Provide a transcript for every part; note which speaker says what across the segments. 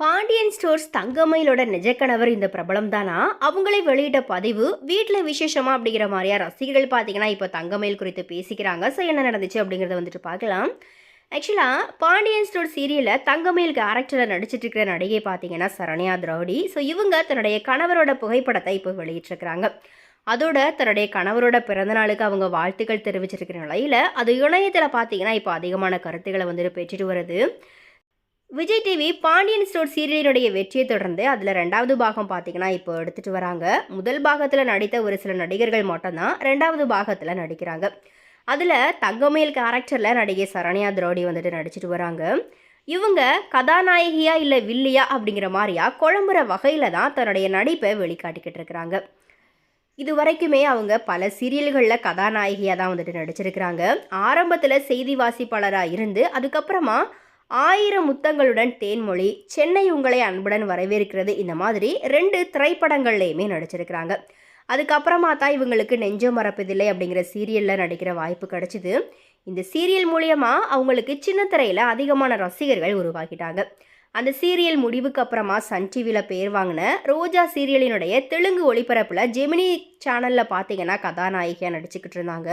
Speaker 1: Pandian stores தங்கமயிலோட நிஜ கணவர் இந்த பிரபலம் தானா? அவங்களே வெளியிட்ட பதிவு வீட்டில் விசேஷமா அப்படிங்கிற மாதிரியா ரசிகர்கள் பார்த்தீங்கன்னா இப்போ தங்கமயில் குறித்து பேசிக்கிறாங்க. ஸோ என்ன நடந்துச்சு அப்படிங்கிறத வந்துட்டு பார்க்கலாம். ஆக்சுவலாக பாண்டியன் ஸ்டோர் சீரியலில் தங்கமயில் கேரக்டரில் நடிச்சிட்டு இருக்கிற நடிகை பார்த்தீங்கன்னா சரண்யா திரௌடி ஸோ இவங்க தன்னுடைய கணவரோட புகைப்படத்தை இப்போ வெளியிட்டிருக்கிறாங்க. அதோட தன்னுடைய கணவரோட பிறந்தநாளுக்கு அவங்க வாழ்த்துக்கள் தெரிவிச்சிருக்கிற நிலையில் அது இணையத்தில் பார்த்தீங்கன்னா இப்போ அதிகமான கருத்துக்களை வந்துட்டு பெற்றுட்டு வருது. விஜய் டிவி பாண்டியன் ஸ்டோர் சீரியலினுடைய வெற்றியை தொடர்ந்து அதில் ரெண்டாவது பாகம் பார்த்தீங்கன்னா இப்போ எடுத்துகிட்டு வராங்க. முதல் பாகத்தில் நடித்த ஒரு சில நடிகர்கள் மட்டும்தான் ரெண்டாவது பாகத்தில் நடிக்கிறாங்க. அதில் தங்கமயில் கேரக்டரில் நடிகை சரண்யா திரௌடி வந்துட்டு நடிச்சிட்டு வராங்க. இவங்க கதாநாயகியா இல்லை வில்லியா அப்படிங்கிற மாதிரியா குழம்புற வகையில் தான் தன்னுடைய நடிப்பை வெளிக்காட்டிக்கிட்டு இருக்கிறாங்க. இது வரைக்குமே அவங்க பல சீரியல்களில் கதாநாயகியாக தான் வந்துட்டு நடிச்சிருக்கிறாங்க. ஆரம்பத்தில் செய்தி வாசிப்பாளராக இருந்து அதுக்கப்புறமா ஆயிரம் முத்தங்களுடன் தேன்மொழி சென்னை உங்களை அன்புடன் வரவேற்கிறது. இந்த மாதிரி ரெண்டு திரைப்படங்கள்லையுமே நடிச்சிருக்கிறாங்க. அதுக்கப்புறமா தான் இவங்களுக்கு நெஞ்சம் மறப்பதில்லை அப்படிங்கிற சீரியலில் நடிக்கிற வாய்ப்பு கிடச்சிது. இந்த சீரியல் மூலியமாக அவங்களுக்கு சின்ன திரையில் அதிகமான ரசிகர்கள் உருவாக்கிட்டாங்க அந்த சீரியல் முடிவுக்கு அப்புறமா சன் டிவியில் பேர் வாங்கின ரோஜா சீரியலினுடைய தெலுங்கு ஒளிபரப்பில் ஜெமினி சேனலில் பார்த்தீங்கன்னா கதாநாயகியாக நடிச்சுக்கிட்டு இருந்தாங்க.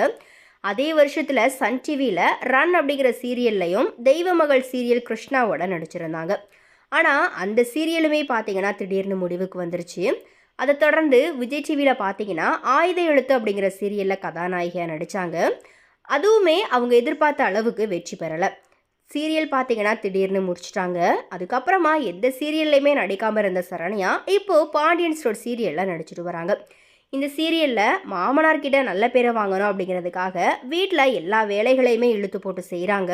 Speaker 1: அதே வருஷத்தில் சன் டிவியில் ரன் அப்படிங்கிற சீரியல்லையும் தெய்வமகள் சீரியல் கிருஷ்ணாவோட நடிச்சிருந்தாங்க. ஆனால் அந்த சீரியலுமே பார்த்தீங்கன்னா திடீர்னு முடிவுக்கு வந்துருச்சு. அதை தொடர்ந்து விஜய் டிவியில் பார்த்தீங்கன்னா ஆயுத எழுத்து அப்படிங்கிற சீரியலில் கதாநாயகியாக நடித்தாங்க அதுவுமே அவங்க எதிர்பார்த்த அளவுக்கு வெற்றி பெறலை. சீரியல் பார்த்தீங்கன்னா திடீர்னு முடிச்சிட்டாங்க. அதுக்கப்புறமா எந்த சீரியல்லையுமே நடிக்காமல் இருந்த சரண்யா இப்போது பாண்டியன் ஸ்டோர் சீரியலில் நடிச்சிட்டு வராங்க. இந்த சீரியலில் மாமனார்கிட்ட நல்ல பேரை வாங்கணும் அப்படிங்கிறதுக்காக வீட்டில் எல்லா வேலைகளையுமே இழுத்து போட்டு செய்கிறாங்க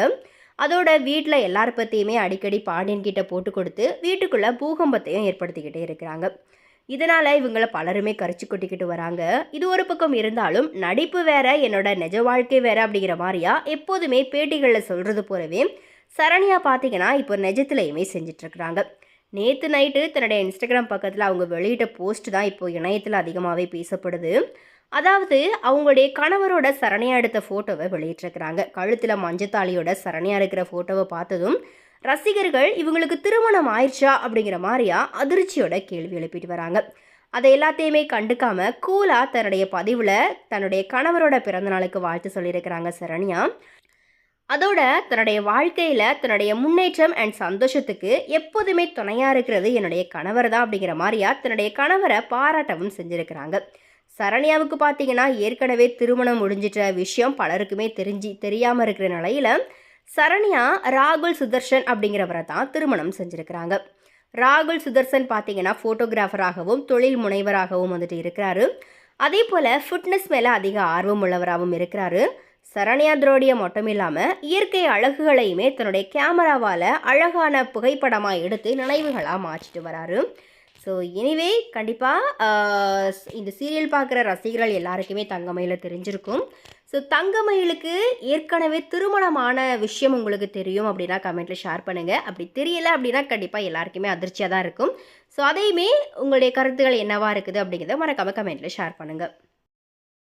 Speaker 1: அதோட வீட்டில் எல்லார் பற்றியுமே அடிக்கடி பாண்டியன்கிட்ட போட்டு கொடுத்து வீட்டுக்குள்ளே பூகம்பத்தையும் ஏற்படுத்திக்கிட்டே இருக்கிறாங்க. இதனால் இவங்கள பலருமே கரிச்சு கொட்டிக்கிட்டு வராங்க. இது ஒரு பக்கம் இருந்தாலும் நடிப்பு வேற என்னோட நிஜ வாழ்க்கை வேற அப்படிங்கிற மாதிரியா எப்போதுமே பேட்டிகளில் சொல்கிறது போலவே சரண்யா பார்த்தீங்கன்னா இப்போ நிஜத்துலையுமே செஞ்சிட்ருக்குறாங்க நேற்று நைட்டு தன்னுடைய இன்ஸ்டாகிராம் பக்கத்தில் அவங்க வெளியிட்ட போஸ்ட் தான் இப்போது இணையத்தில் அதிகமாகவே பேசப்படுது. அதாவது அவங்களுடைய கணவரோட சரணியாக எடுத்த ஃபோட்டோவை வெளியிட்டிருக்கிறாங்க. கழுத்தில் மஞ்சத்தாளியோட சரணியாக இருக்கிற ஃபோட்டோவை பார்த்ததும் ரசிகர்கள் இவங்களுக்கு திருமணம் ஆயிடுச்சா அப்படிங்கிற மாதிரியா அதிர்ச்சியோட கேள்வி எழுப்பிட்டு வராங்க. அதை எல்லாத்தையுமே கண்டுக்காம கூலா தன்னுடைய பதிவில் தன்னுடைய கணவரோட பிறந்தநாளுக்கு வாழ்த்து சொல்லியிருக்கிறாங்க சரண்யா. அதோட தன்னுடைய வாழ்க்கையில் தன்னுடைய முன்னேற்றம் அண்ட் சந்தோஷத்துக்கு எப்போதுமே துணையாக இருக்கிறது என்னுடைய கணவர் தான் அப்படிங்கிற மாதிரியா தன்னுடைய கணவரை பாராட்டவும் செஞ்சுருக்கிறாங்க. சரண்யாவுக்கு பார்த்தீங்கன்னா ஏற்கனவே திருமணம் முடிஞ்சிட்ட விஷயம் பலருக்குமே தெரிஞ்சு தெரியாமல் இருக்கிற நிலையில் சரண்யா ராகுல் சுதர்ஷன் அப்படிங்கிறவரை தான் திருமணம் செஞ்சுருக்கிறாங்க. ராகுல் சுதர்சன் பார்த்தீங்கன்னா ஃபோட்டோகிராஃபராகவும் தொழில் முனைவராகவும் வந்துட்டு இருக்கிறாரு. அதே போல் ஃபிட்னஸ் மேலே அதிக ஆர்வம் உள்ளவராகவும் இருக்கிறாரு. சரண்யா திரோடியை மட்டும் இல்லாமல் இயற்கை அழகுகளையுமே தன்னுடைய கேமராவால் அழகான புகைப்படமாக எடுத்து நினைவுகளாக மாற்றிட்டு வராரு. ஸோ எனிவே கண்டிப்பாக இந்த சீரியல் பார்க்குற ரசிகர்கள் எல்லாருக்குமே தங்கமயில தெரிஞ்சிருக்கும். ஸோ தங்கமயிலுக்கு ஏற்கனவே திருமணமான விஷயம் உங்களுக்கு தெரியும் அப்படின்னா கமெண்ட்டில் ஷேர் பண்ணுங்கள் அப்படி தெரியல அப்படின்னா கண்டிப்பாக எல்லாருக்குமே அதிர்ச்சியாக தான் இருக்கும். ஸோ அதையுமே உங்களுடைய கருத்துக்கள் என்னவாக இருக்குது அப்படிங்கிறத மறக்காமல் கமெண்ட்டில் ஷேர் பண்ணுங்கள்